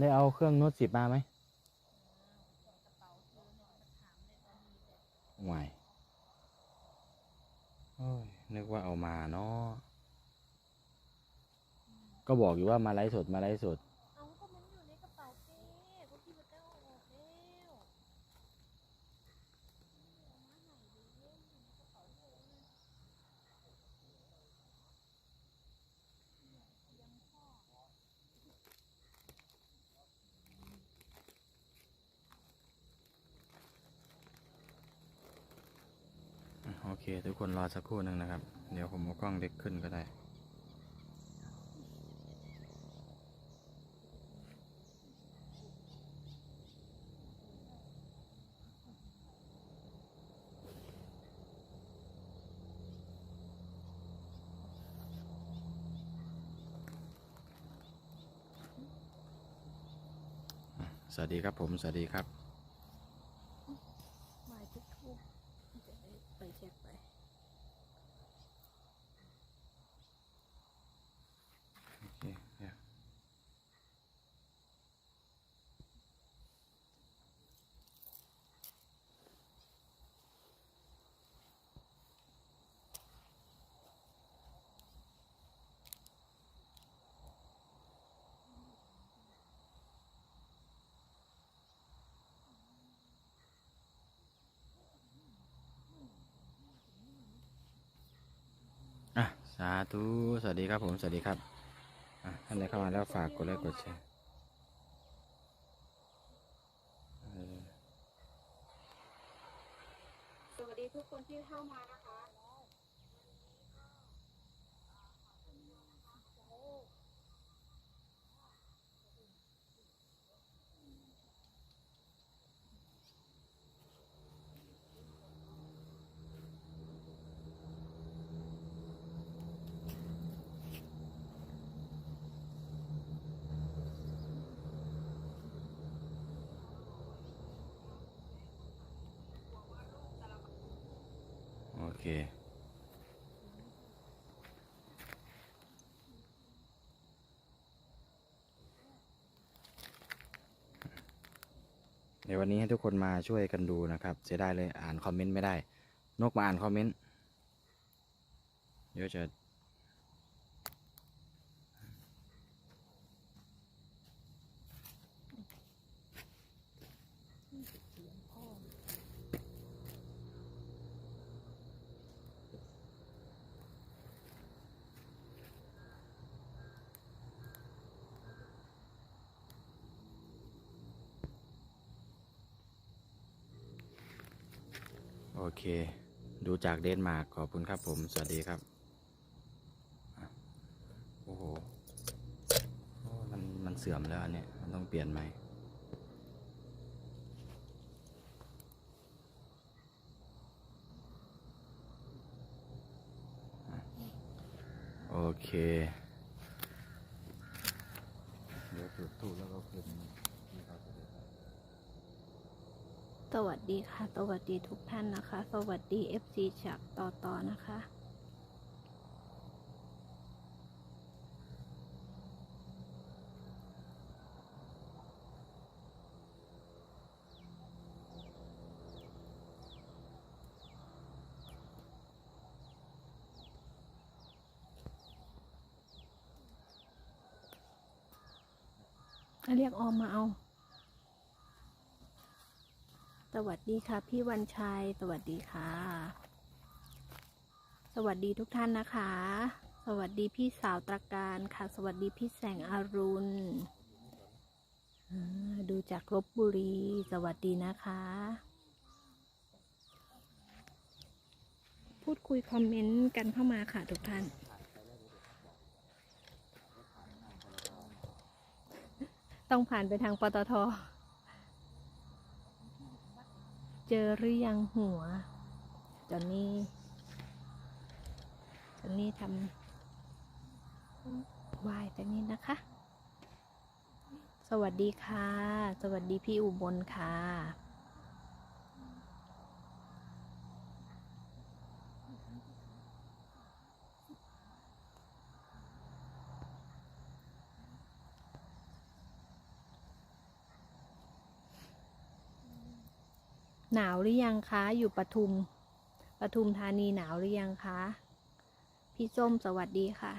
ได้เอาเครื่องโน้ตสิบมาไหมไหวโอ้ยนึกว่าเอามาเนาะก็บอกอยู่ว่ามาไลฟ์สดมาไลฟ์สด เอาก็มันอยู่ในกระเป๋าเป้พวกพี่มันก็เอาออกแล้วเอามาไหนดีเล่นอยู่ในกระเป๋าเป้เลย โอเคนรอสักครู่หนึ่งนะครับ เดี๋ยวผมเอากล้องเล็กขึ้นก็ได้สวัสดีครับผม สวัสดีครับ หมายทุกทุกจะได้ไปเช็คไป โอเคเดี๋ยวอะ สาธุ สวัสดีครับผม สวัสดีครับอะท่านใดเข้ามาแล้วฝากกดไลค์กดแชร์สวัสดีทุกคนที่เข้ามานะคะ โอเค เดี๋ยววันนี้ให้ทุกคนมาช่วยกันดูนะครับเสียดายเลยอ่านคอมเมนต์ไม่ได้ นกมาอ่านคอมเมนต์เดี๋ยวจะ โอ เคดูจากเดนมาร์กขอบคุณครับผม สวัสดีครับ โอ้โห มันมันเสื่อมแล้วอันเนี้ยมันต้องเปลี่ยนใหม่โอเค เดี๋ยวจุดทูบแล้วก็คืนที่เขาจะได้ สวัสดีค่ะ สวัสดีทุกท่านนะคะ สวัสดี FC จากต่อต่อนะคะ เรียกออมมาเอา สวัสดีค่ะ พี่วันชัย สวัสดีค่ะ สวัสดีทุกท่านนะคะ สวัสดีพี่สาวตระการค่ะ สวัสดีพี่แสงอรุณดูจากลบบุรี สวัสดีนะคะ พูดคุยคอมเมนต์กันเข้ามาค่ะทุกท่าน ต้องผ่านไปทางปตท เจอหรือยังหัว ตอนนี้ ตอนนี้ทำวายตอนนี้นะคะ สวัสดีค่ะ สวัสดีพี่อุบลค่ะ หนาวหรือยังคะ อยู่ปทุม ปทุมธานีหนาวหรือยังคะ พี่ส้มสวัสดีค่ะ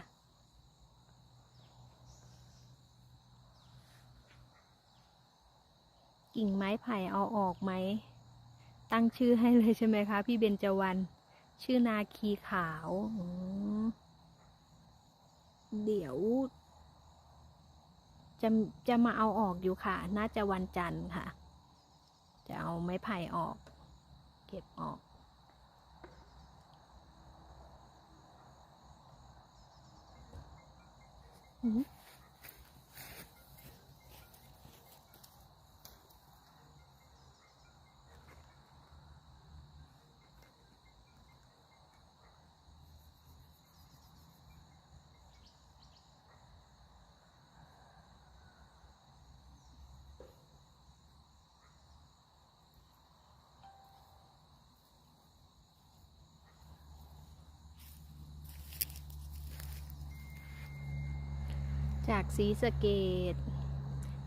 กิ่งไม้ไผ่เอาออกไหม ตั้งชื่อให้เลยใช่ไหมคะ พี่เบญจวรรณชื่อนาคีขาว เดี๋ยว จะจะมาเอาออกอยู่ค่ะ น่าจะวันจันทร์ค่ะ จะเอาไม้ไผ่ออก เก็บออกอืม จากสีสะเกต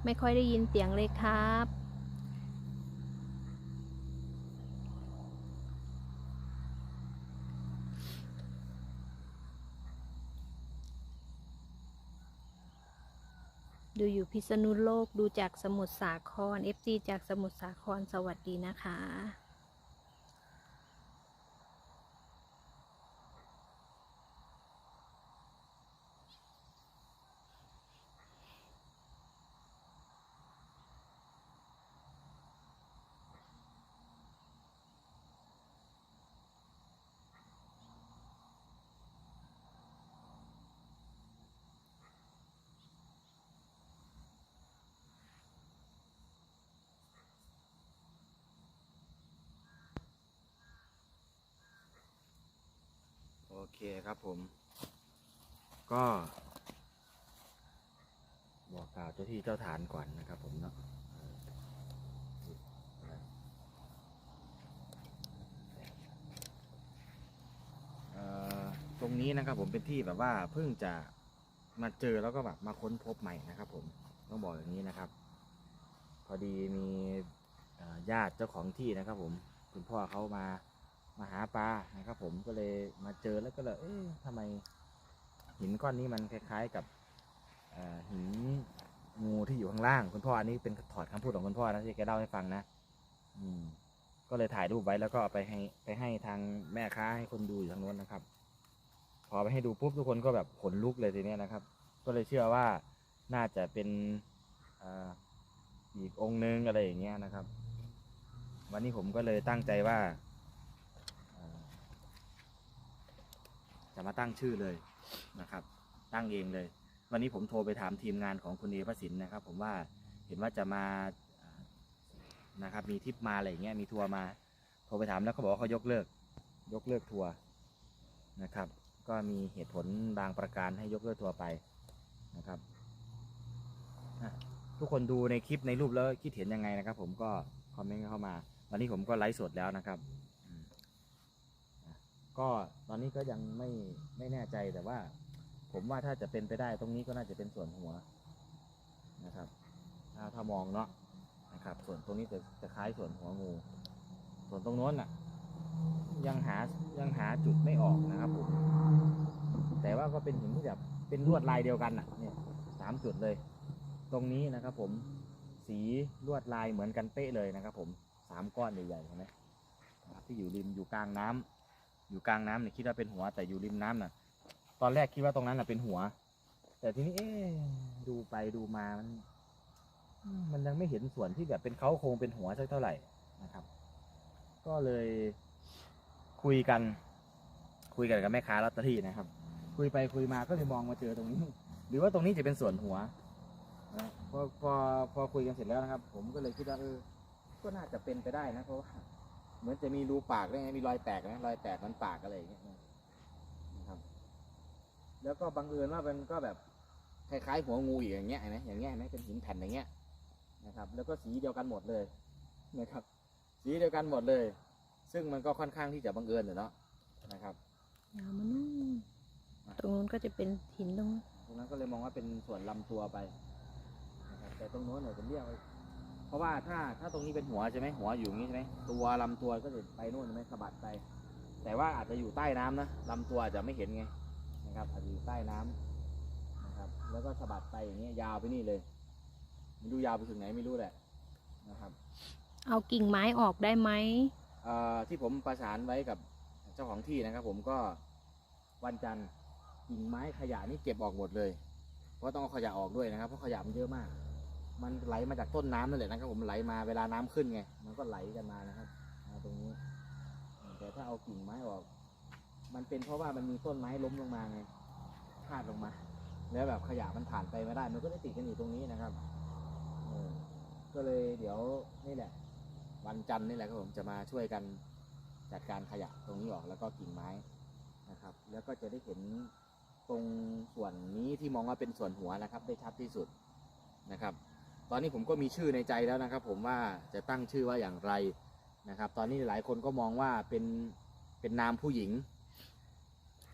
ไม่ค่อยได้ยินเสียงเลยครับ ดูอยู่พิษณุโลกดูจากสมุทรสาคร FG จากสมุทรสาครสวัสดีนะคะ เคครับผม ก็ บอกกล่าวเจ้าที่เจ้าฐานก่อนนะครับผมเนาะตรงนี้นะครับผมเป็นที่แบบว่าเพิ่งจะมาเจอแล้วก็แบบมาค้นพบใหม่นะครับผมต้องบอกอย่างนี้นะครับ พอดีมีญาติเจ้าของที่นะครับผม คุณพ่อเขามา มาหาปลานะครับ ผมก็เลยมาเจอแล้วก็เลยเอ๊ะทำไมหินก้อนนี้มันคล้าย ๆกับหินงูที่อยู่ข้างล่างคุณพ่ออันนี้เป็นถอดคำพูดของคุณพ่อนะที่แกเล่าให้ฟังนะ อืม ก็เลยถ่ายรูปไว้แล้วก็ไปให้ไปให้ทางแม่ค้าให้คนดูอยู่ทางโน้นนะครับ พอไปให้ดูปุ๊บทุกคนก็แบบขนลุกเลยทีเนี้ยนะครับ ก็เลยเชื่อว่าน่าจะเป็นอ่ออีกองค์นึงอะไรอย่างเงี้ยนะครับ วันนี้ผมก็เลยตั้งใจว่า จะมาตั้งชื่อเลยนะครับ ตั้งเองเลย วันนี้ผมโทรไปถามทีมงานของคุณเอพระสินนะครับ ผมว่าเห็นว่าจะมานะครับมีทริปมาอะไรอย่างเงี้ยมีทัวร์มา โทรไปถามแล้วเขาบอกว่าเขายกเลิก ยกเลิกทัวร์นะครับ ก็มีเหตุผลบางประการให้ยกเลิกทัวร์ไปนะครับทุกคนดูในคลิปในรูปแล้วคิดเห็นยังไงนะครับ ผมก็คอมเมนต์เข้ามา วันนี้ผมก็ไลฟ์สดแล้วนะครับ ก็ตอนนี้ก็ยังไม่ไม่แน่ใจแต่ว่า ผมว่าถ้าจะเป็นไปได้ตรงนี้ก็น่าจะเป็นส่วนหัวนะครับ ถ้าถ้ามองเนาะนะครับ ส่วนตรงนี้จะจะคล้ายส่วนหัวงู ส่วนตรงโน้นน่ะ ยังหายังหาจุดไม่ออกนะครับผมแต่ว่าก็เป็นหินที่แบบเป็นลวดลายเดียวกันน่ะเนี่ยสามจุดเลย ตรงนี้นะครับ ผมสีลวดลายเหมือนกันเป๊ะเลยนะครับ ผมสามก้อนใหญ่ๆเห็นไหมที่อยู่ริมอยู่กลางน้ำ อยู่กลางน้ำเนี่ยคิดว่าเป็นหัว แต่อยู่ริมน้ำน่ะ ตอนแรกคิดว่าตรงนั้นน่ะเป็นหัว แต่ทีนี้เอ๊ะดูไปดูมามันอืมมันยังไม่เห็นส่วนที่แบบเป็นเขาโครงเป็นหัวสักเท่าไหร่นะครับ ก็เลยคุยกัน คุยกันกับแม่ค้าลอตเตอรี่นะครับ คุยไปคุยมาก็เลยมองมาเจอตรงนี้ หรือว่าตรงนี้จะเป็นส่วนหัวนะพอพอพอคุยกันเสร็จแล้วนะครับ ผมก็เลยคิดว่าเออ ก็น่าจะเป็นไปได้นะเพราะว่า เหมือนจะมีรูปากด้วยไงมีรอยแตกนะรอยแตกมันปากอะไรอย่างเงี้ยนะครับ แล้วก็บังเอิญว่ามันก็แบบคล้ายๆหัวงูอีกอย่างเงี้ยเห็นไหมอย่างเงี้ยเห็นไหมเป็นหินแผ่นอย่างเงี้ยนะครับ แล้วก็สีเดียวกันหมดเลยนะครับ สีเดียวกันหมดเลย ซึ่งมันก็ค่อนข้างที่จะบังเอิญเลยเนาะนะครับเอามานู่นตรงนู้นก็จะเป็นหินตรงนู้นตรงนั้นก็เลยมองว่าเป็นส่วนลำตัวไปนะครับแต่ตรงโน้นเนี่ยผมเรียกว่า เพราะว่าถ้าถ้าตรงนี้เป็นหัวใช่ไหมหัวอยู่อย่างนี้ใช่ไหมตัวลำตัวก็จะไปนู่นใช่ไหมสะบัดไป แต่ว่าอาจจะอยู่ใต้น้ำนะลำตัวอาจจะไม่เห็นไงนะครับ อาจจะอยู่ใต้น้ำนะครับ แล้วก็สะบัดไปอย่างเงี้ยยาวไปนี่เลยไม่รู้ยาวไปถึงไหนไม่รู้แหละนะครับ เอากิ่งไม้ออกได้ไหมเอ่อที่ผมประสานไว้กับเจ้าของที่นะครับ ผมก็วันจันทร์กิ่งไม้ขยะนี่เก็บออกหมดเลยเพราะต้องเอาขยะออกด้วยนะครับเพราะขยะมันเยอะมาก มันไหลมาจากต้นน้ำนั่นแหละนะครับผมไหลมาเวลาน้ำขึ้นไง มันก็ไหลกันมานะครับตรงนี้ แต่ถ้าเอากิ่งไม้ออก มันเป็นเพราะว่ามันมีต้นไม้ล้มลงมาไงพาดลงมา แล้วแบบขยะมันผ่านไปไม่ได้ มันก็ได้ติดกันอยู่ตรงนี้นะครับก็เลยเดี๋ยวนี่แหละ วันจันทร์นี่แหละครับผมจะมาช่วยกันจัดการขยะตรงนี้ออกแล้วก็กิ่งไม้นะครับ แล้วก็จะได้เห็นตรงส่วนนี้ที่มองว่าเป็นส่วนหัวนะครับ ได้ชัดที่สุดนะครับ ตอนนี้ผมก็มีชื่อในใจแล้วนะครับ ผมว่าจะตั้งชื่อว่าอย่างไรนะครับ ตอนนี้หลายคนก็มองว่าเป็นเป็นนามผู้หญิง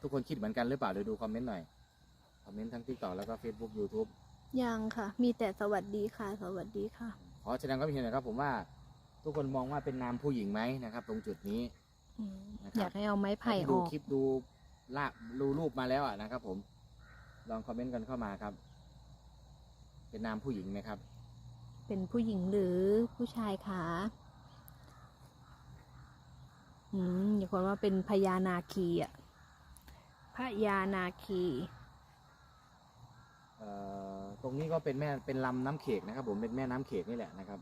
ทุกคนคิดเหมือนกันหรือเปล่าเดี๋ยวดูคอมเมนต์หน่อยคอมเมนต์ทั้ง TikTok แล้วก็ Facebook YouTube ยังค่ะ มีแต่สวัสดีค่ะ สวัสดีค่ะ ขอแสดงความคิดเห็นหน่อยครับ ผมว่าทุกคนมองว่าเป็นนามผู้หญิงไหมนะครับ ตรงจุดนี้อืมนะครับอยากให้เอาไม้ไผ่ที่อดูอกคลิปดูลากดูรูปมาแล้วอะนะครับ ผม ลองคอมเมนต์กันเข้ามาครับ เป็นนามผู้หญิงไหมครับ เป็นผู้หญิงหรือผู้ชายคะอืมอย่าคนว่าเป็นพญานาคีอะพญานาคีเอ่อตรงนี้ก็เป็นแม่เป็นลำน้ำเขกนะครับผมเป็นแม่น้ำเขกนี่แหละนะครับ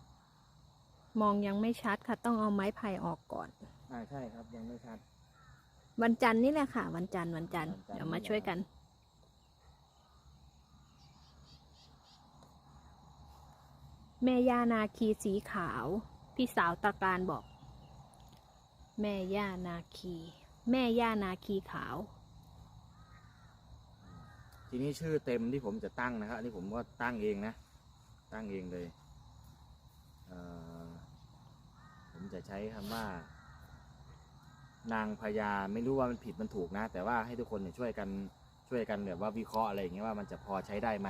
มองยังไม่ชัดค่ะ ต้องเอาไม้ไผ่ออกก่อน อ่าใช่ครับยังไม่ชัด วันจันทร์นี่แหละค่ะ วันจันทร์วันจันทร์วันจันทร์ เดี๋ยวมาช่วยกัน แม่ย่านาคีสีขาว พี่สาวตะการบอก แม่ย่านาคี แม่ย่านาคีขาว ทีนี้ชื่อเต็มที่ผมจะตั้งนะครับอันนี้ผมก็ตั้งเองนะ ตั้งเองเลยเผมจะใช้คำว่า นางพญาไม่รู้ว่ามันผิดมันถูกนะ แต่ว่าให้ทุกคนเนี่ยช่วยกันช่วยกันแบบว่าวิเคราะห์อะไรอย่างเงี้ยว่ามันจะพอใช้ได้ไหม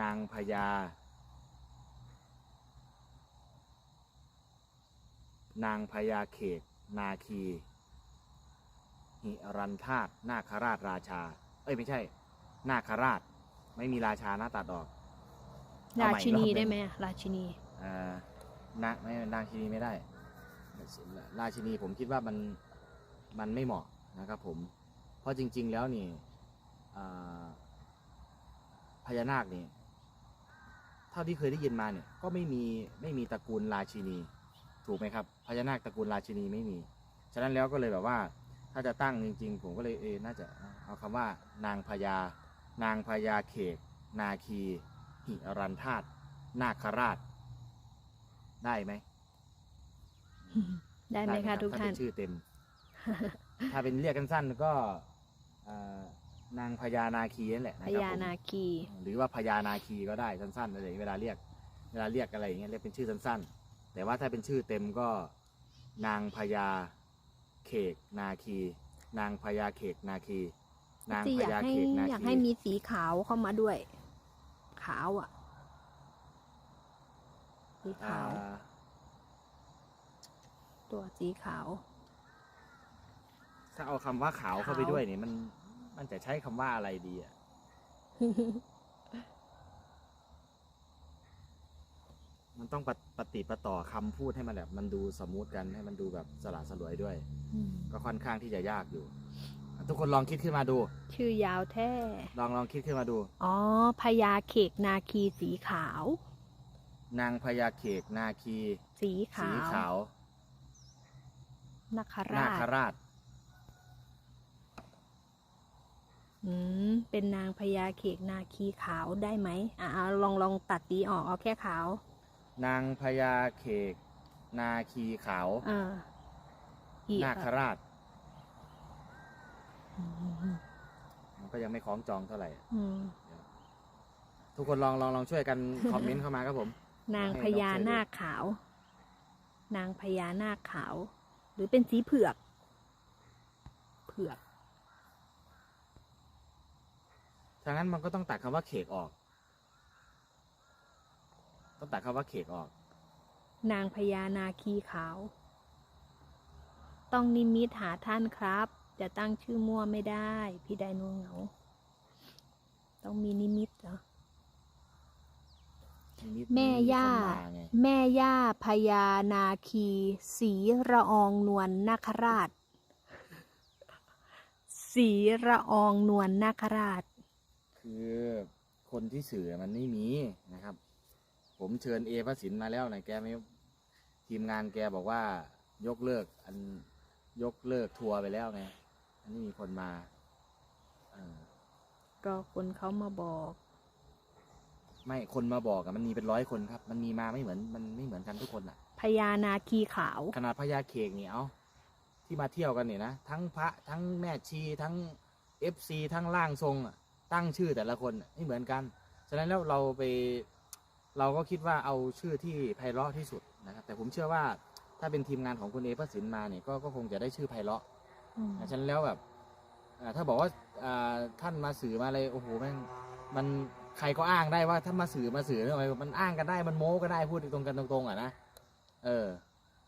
นางพญา นางพญาเขกนาคี หิรันธาตุนาคราชราชา เอ้ยไม่ใช่ นาคราช ไม่มีราชานะตัดออกเอาราใหม่ชินีรอบหนึ่งได้ไหมราชินีอ่านาไม่นางชินีไม่ได้ ราชินีผมคิดว่ามันมันไม่เหมาะนะครับผม เพราะจริง ๆ แล้วนี่อ่าพญานาคนี่เท่าที่เคยได้ยินมาเนี่ย ก็ไม่มีไม่มีตระกูลราชินี ถูกไหมครับพญานาคตระกูลราชินีไม่มี ฉะนั้นแล้วก็เลยแบบว่า ถ้าจะตั้งจริง ๆ ผมก็เลยเออน่าจะเอาคำว่า นางพญานางพญาเขก นาคี หิรันธาตุนาคราช ได้ไหมได้ไหมรัคะบทุกถ้าท่าเป็นนชื่อเต็ม ถ้าเป็นเรียกกันสั้นก็เอ่อนางพญานาคีนั่นแหละพนะครับญาผมนาคี หรือว่าพญานาคีก็ได้สั้นๆอะไรอย่างเงี้ยเวลาเรียก เวลาเรียกอะไรอย่างเงี้ยเรียกเป็นชื่อสั้นๆ แต่ว่าถ้าเป็นชื่อเต็มก็นางพญาเขกนาคี นางพญาเขกนาคี นางที่พอยากญาให้เขกนาอยากคีให้มีสีขาวเข้ามาด้วย ขาวอะสีอ่าขาว ตัวสีขาว ถ้าเอาคำว่าขาวเข้าไปขาวด้วยเนี่ยมันมันจะใช้คำว่าอะไรดีอะ มันต้องปะปฏิปต่อคำพูดให้มันแบบ มันดูสมูทกันให้มันดูแบบสละสลวยด้วย อืมก็ค่อนข้างที่จะยากอยู่ ทุกคนลองคิดขึ้นมาดู ชื่อยาวแท้ ลองลองคิดขึ้นมาดู อ๋อพญาเขกนาคีสีขาว นางพญาเขกนาคีสีสีขาวขาวนาคนาราคชราช อืมเป็นนางพญาเขกนาคีขาวได้ไหมอ่าลองลองตัดตีออกเอาแค่ขาว นางพญาเขก นาคีขาว อ่าอีกนาคราช อืมมันก็ยังไม่คล้องจองเท่าไหร่ อืมทุกคนลองลองลองช่วยกัน คอมเมนต์เข้ามาครับผม นางให้พน้องญาช่วยดูนาคขาว นางพญานาคขาว หรือเป็นสีเผือก เผือก ถ้างั้นมันก็ต้องตัดคำว่าเขกออก ต้องตัดคำว่าเขกออก นางพญานาคีขาว ต้องนิมิตหาท่านครับ จะตั้งชื่อมั่วไม่ได้ พี่ไดโนเหงา ต้องมีนิมิตเหรอนิดแม่ย่าคนมาไงแม่ย่าพญานาคี สีระอองนวลนาคราช สีระอองนวลนาคราช คือคนที่สื่อมันไม่มีนะครับ ผมเชิญเอพระสินมาแล้วนะแกไม่ทีมงานแกบอกว่ายกเลิก อันยกเลิกทัวร์ไปแล้วไงอันนี้มีคนมาเออก็คนเขามาบอก ไม่คนมาบอกอะมันมีเป็นร้อยคนครับ มันมีมาไม่เหมือนมันไม่เหมือนกันทุกคนอะพญานาคีขาว ขนาดพญาเคกเนี่ยเอาที่มาเที่ยวกันเนี่ยนะทั้งพระทั้งแม่ชีทั้งเอฟซีทั้งร่างทรงอะตั้งชื่อแต่ละคนอะไม่เหมือนกัน ฉะนั้นแล้วเราไป เราก็คิดว่าเอาชื่อที่ไพเราะที่สุดนะครับแต่ผมเชื่อว่าถ้าเป็นทีมงานของคุณเอพระสินมาเนี่ยก็ก็คงจะได้ชื่อไพเราะอืม ฉะนั้นแล้วแบบอ่าถ้าบอกว่าอ่าท่านมาสื่อมาอะไรโอ้โหแม่งมันใครก็อ้างได้ว่าถ้ามาสื่อมาสื่อเนี่ยมันอ้างกันได้มันโม้ก็ได้พูดตรงกันตรงๆอะนะเออ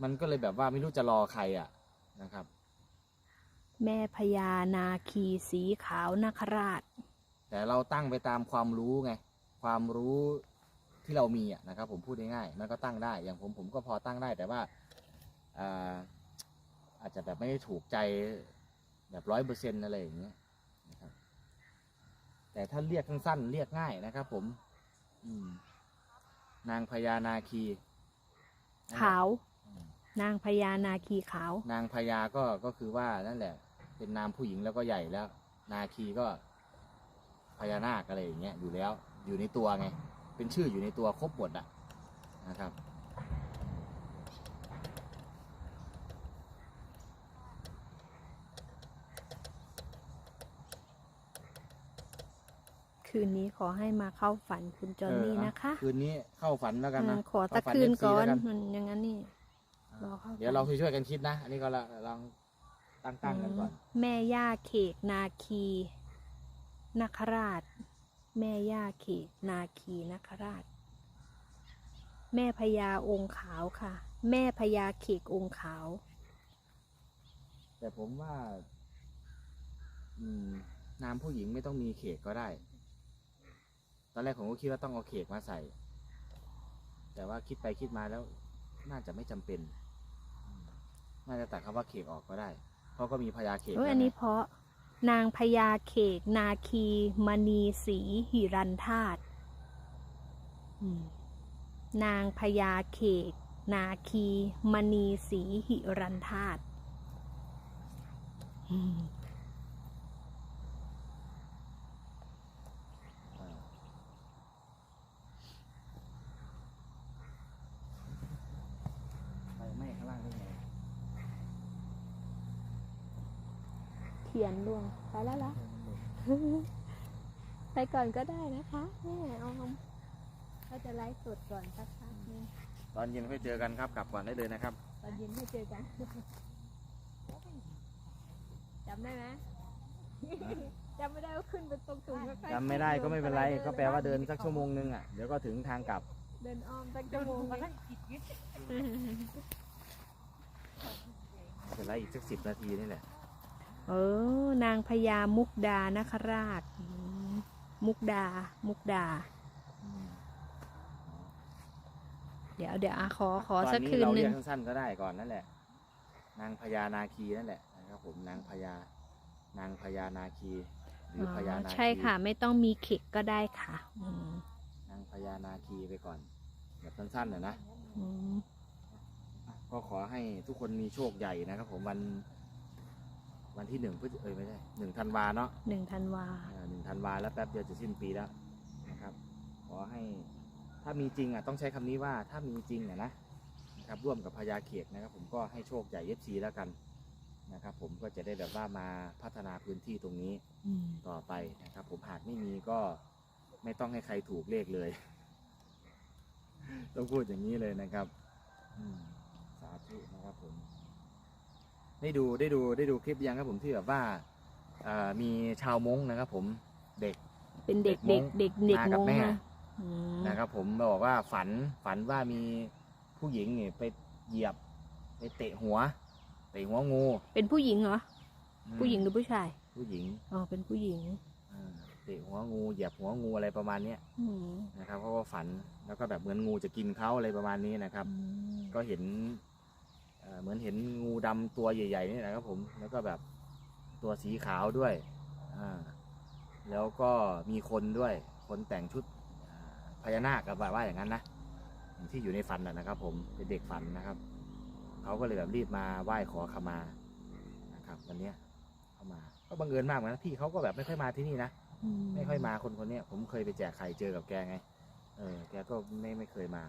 มันก็เลยแบบว่าไม่รู้จะรอใครอะนะครับ แม่พญานาคีสีขาวนาคราช แต่เราตั้งไปตามความรู้ไง ความรู้ ที่เรามีอะนะครับ ผมพูดง่ายๆมันก็ตั้งได้ อย่างผมผมก็พอตั้งได้แต่ว่าอ่าอาจจะแบบไม่ได้ถูกใจแบบร้อยเปอร์เซ็นต์อะไรอย่างเงี้ยนะครับ แต่ถ้าเรียกสั้นๆเรียกง่ายนะครับผมอืมนางพญานาคี ขาวอืมนางพญานาคีขาว นางพญาก็ก็คือว่านั่นแหละ เป็นนามผู้หญิงแล้วก็ใหญ่แล้ว นาคีก็พญานาคอะไรอย่างเงี้ยอยู่แล้ว อยู่ในตัวไง เป็นชื่ออยู่ในตัวครบหมดอะนะครับคืนนี้ขอให้มาเข้าฝันคุณจอนนี่เออนะคะ คืนนี้เข้าฝันแล้วกันนะอ่าขอสักเข้าฝัคืน FC ก่อนแล้วมันอย่างนั้นนี่รอเข้าฝันเดี๋ยวเราช่วยๆกันคิดนะ อันนี้ก็ละลองตั้งตั้งๆกันก่อน แม่ย่าเขกนาคีนาคราช แม่ย่าเขกนาคีนาคราช แม่พญาองค์ขาวค่ะ แม่พญาเขกองค์ขาว แต่ผมว่า อืมนามผู้หญิงไม่ต้องมีเขกก็ได้ ตอนแรกผมก็คิดว่าต้องเอาเขกมาใส่ แต่ว่าคิดไปคิดมาแล้ว น่าจะไม่จำเป็นอืมน่าจะตัดคำว่าเขกออกก็ได้ เพราะก็มีพญาเขกเอ้ยแล้วอันนี้ไงเพราะ นางพญาเขก นาคี มณีสีหิรันธาตุนางพญาเขก นาคี มณีสีหิรันธาตุอืม อ่าไฟไหม้ข้างล่างได้ไง เทียนล่วงไปแล้วละไปก่อนก็ได้นะคะแม่เอาเขาจะไลฟ์สดก่อนสักพักนึงตอนเย็นค่อยเจอกันครับ กลับก่อนได้เลยนะครับ ตอนเย็นไม่เจอกันจำได้ไหมจำไม่ได้ว่าขึ้นไปตรงสูงก็ใกล้จำไม่ได้ก็ไม่เป็นไรก็แปลว่าเดินสักชั่วโมงนึงอะเดี๋ยวก็ถึงทางกลับ เดินอ้อมตั้งชั่วโมงนึงเป็นไรอีกสักสิบนาทีนี่แหละ เออ นางพญามุกดานคราชอืมมุกดา มุกดา เดี๋ยวเดี๋ยวอะขอขอสักคืนตอหเรีนึ่ยงกสั้นๆก็ได้ก่อนนั่นแหละ นางพญานาคีนั่นแหละนะครับผมนางพญานางพญานาคีหรืออพญานาคีใช่ค่ะ ไม่ต้องมีเข็กก็ได้ค่ะอืมนางพญานาคีไปก่อนแบบสั้นๆน่ะนะอืมก็ขอให้ทุกคนมีโชคใหญ่นะครับผมวัน วันที่หนึ่งพฤศเอ้ยไม่ใช่หนึ่งธันวาเนาะหนึ่งธันวาหนึ่งธันวาแล้วแป๊บเดียวจะสิ้นปีแล้วนะครับ ขอให้ถ้ามีจริงอะต้องใช้คำนี้ว่าถ้ามีจริงอะนะนะครับร่วมกับพญาเขกนะครับ ผมก็ให้โชคใหญ่เอฟซีแล้วกันนะครับ ผมก็จะได้แบบว่ามาพัฒนาพื้นที่ตรงนี้ อืม ต่อไปนะครับ ผมหากไม่มีก็ไม่ต้องให้ใครถูกเลขเลย ต้องพูดอย่างนี้เลยนะครับอืมสาธุนะครับผม ได้ดูได้ดูได้ดูคลิปยังครับผมที่แบบว่าเอ่อมีชาวมงนะครับ ผมเด็ก เป็นเด็กเด็เด็กกมงเด็กเด็กมากับมงแม่นะอืมนะครับ ผมบอกว่าฝันฝันว่ามีผู้ผู้หญิงนี่ไปเหยียบไปเตะหัวเตะหัวงู เป็นผู้หญิงเหรออืมผู้หญิงหรือผู้ชาย ผู้หญิงอ๋อเป็นผู้หญิงอ่าเตะหัวงูเหยียบหัวงูอะไรประมาณเนี้ยอืมนะครับเพราะว่าฝันแล้วก็แบบเหมือนงูจะกินเขาอะไรประมาณนี้นะครับอืมก็เห็น เอ่อเหมือนเห็นงูดำตัวใหญ่ ๆ นี่แหละครับผมแล้วก็แบบตัวสีขาวด้วยอ่าแล้วก็มีคนด้วยคนแต่งชุดอ่าพญานาคกับว่าอย่างนั้นนะที่อยู่ในฝันนะนะครับ ผมเป็นเด็กฝันนะครับเขาก็เลยแบบรีบมาไหว้ขอขมานะครับวันเนี้ยเขามาก็บังเอิญมากเหมือนกันพี่เขาก็แบบไม่ค่อยมาที่นี่นะไม่ค่อยมาคนคนเนี้ยผมเคยไปแจกไข่เจอกับแกไงเออแกก็ไม่ไม่เคยมา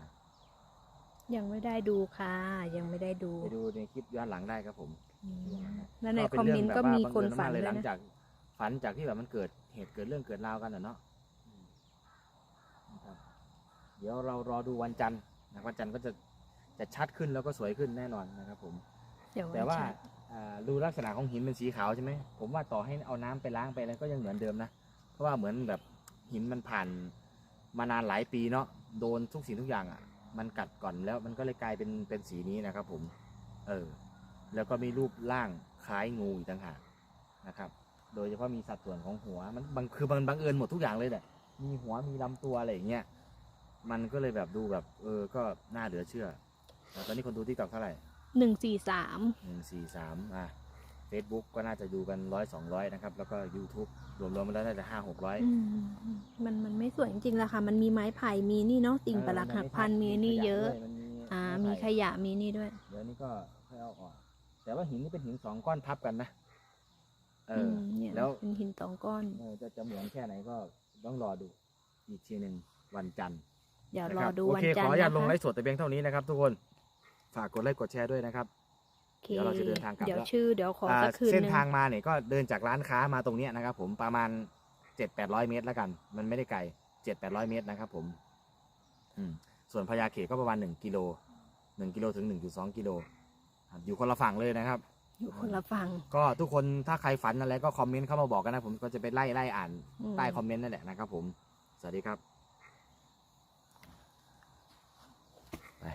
ยังไม่ได้ดูค่ะ ยังไม่ได้ดูไปดูในคลิปย้อนหลังได้ครับผมอืมแล้วในก็คอมป็เมนต์ก็รื่งมีแบบว่าคนบังฝันเอิญมากเลยด้วหลัยงนะจากฝันจากที่แบบมันเกิดเหตุเกิดเรื่องเกิดราวกันอะเนาะอืมนะครับเดี๋ยวเรารอดูวันจันทร์นะวันจันทร์ก็จะจะชัดขึ้นแล้วก็สวยขึ้นแน่นอนนะครับผม เดี๋ยวแต่ว่าใช่อ่าดูลักษณะของหินเป็นสีขาวใช่ไหมผมว่าต่อให้เอาน้ำไปล้างไปอะไรก็ยังเหมือนเดิมนะ เพราะว่าเหมือนแบบหินมันผ่านมานานหลายปีเนาะโดนทุกสิ่งทุกอย่างอะ มันกัดก่อนแล้วมันก็เลยกลายเป็นเป็นสีนี้นะครับผมเออแล้วก็มีรูปร่างคล้ายงูอีกต่างหากนะครับ โดยเฉพาะมีสัดส่วนของหัวมันบางคือมันบังเอิญหมดทุกอย่างเลยแหละมีหัวมีลำตัวอะไรอย่างเงี้ยมันก็เลยแบบดูแบบ เออก็น่าเหลือเชื่ออ่าตอนนี้คนดูที่กับเท่าไหร่หนึ่งสี่สามหนึ่งสี่สามอะ Facebook ก็น่าจะดูกันร้อยสองร้อยนะครับ แล้วก็ YouTube รวมๆมาแล้วน่าจะห้าหกร้อย อืมมันมันไม่สวยจริงๆละค่ะ มันมีไม้ไผ่มีนี่เนาะติ่งประหลักหักพันมีนี่เยอะ อ่า มีขยะมีนี่ด้วย เดี๋ยวนี้ก็ค่อยเอาออก แต่ว่าหินนี่เป็นหินสองก้อนทับกันนะ เออือมเนี่ยแล้วเป็นหินสองก้อน เออจะจะเหมือนแค่ไหนก็ต้องรอดูอีกทีหนึ่งวันจันทร์เดี๋ยวนะรคอรับดูโอวันเคจัขนอทอร์นุญาตนะลงไลคะฟ์สดแต่เพียงเท่านี้นะครับทุกคน ฝากกดไลค์กดแชร์ด้วยนะครับโอ เคเดี๋ยวเราจะเดินทางกลับเดี๋ยวแล้วชื่อเดี๋ยวขอสักอ่าคืนหเส้นนึ่งทางมาเนี่ยก็เดินจากร้านค้ามาตรงเนี้ยนะครับ ผมประมาณเจ็ดแปดร้อยเมตรแล้วกัน มันไม่ได้ไกลเจ็ดแปดร้อยเมตรนะครับ ผม อืม ส่วนพญาเขตก็ประมาณหนึ่งกิโลหนึ่งกิโลถึงหนึ่งจุดสองกิโลครับอยู่คนละฝั่งเลยนะครับ อยู่คนละฝั่งก็ทุกคนถ้าใครฝันอะไรก็คอมเมนต์เข้ามาบอกกันนะผมก็จะไปไล่ไล่อ่านอืมใต้คอมเมนต์นั่นแหละนะครับ ผม สวัสดีครับไป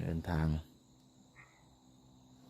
เดินทาง